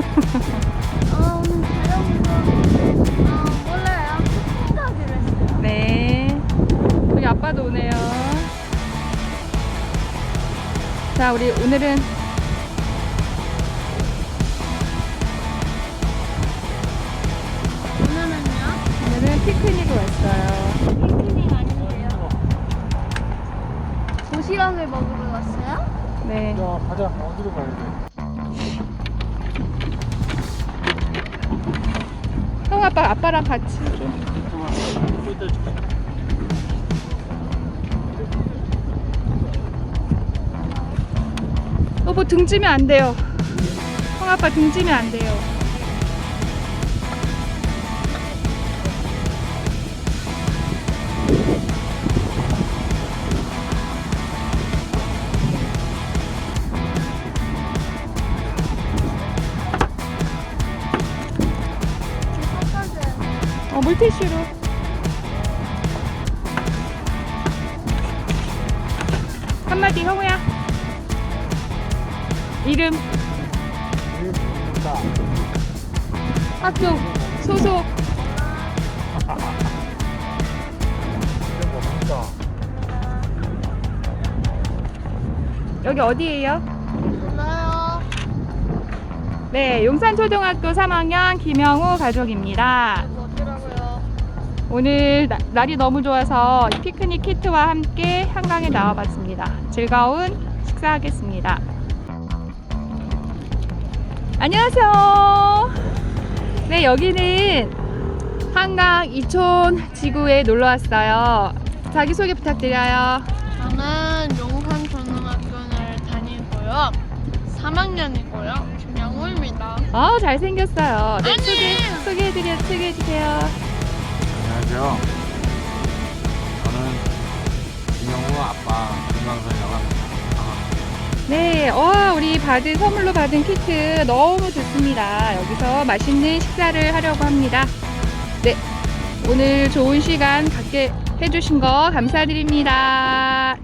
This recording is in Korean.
어, 오늘 자전거 어, 아, 몰라요. 핑크하기로 했어요. 네. 우리 아빠도 오네요. 자, 우리 오늘은 오늘은요? 오늘은 피크닉을 왔어요. 핑크닝 아니에요. 도시락을 먹으러 왔어요? 네. 야, 가자. 어디로 가야 돼? 형 아빠 아빠랑 같이 좀. 여보 등지면 안 돼요. 형 아빠 등지면 안 돼요. 어 물티슈로. 한마디 형우야. 이름 자, 학교 소속? 여기 어디예요? 네, 용산초등학교 3학년 김영우 가족입니다. 오늘 나- 날이 너무 좋아서 이 피크닉 키트와 함께 한강에 나와봤습니다. 즐거운 식사하겠습니다. 안녕하세요. 네, 여기는 한강 이촌 지구에 놀러 왔어요. 자기소개 부탁드려요. 저는 용산 초등학교를 다니고요. 3학년이고요. 김영우입니다. 아, 잘생겼어요. 네, 소개. 소개해드려, 소개해주세요. 안녕하세요. 저는 김영우 아빠 김광선이라고 합니다. 네, 와, 우리 받은 선물로 받은 키트 너무 좋습니다. 여기서 맛있는 식사를 하려고 합니다. 네, 오늘 좋은 시간 갖게 해주신 거 감사드립니다.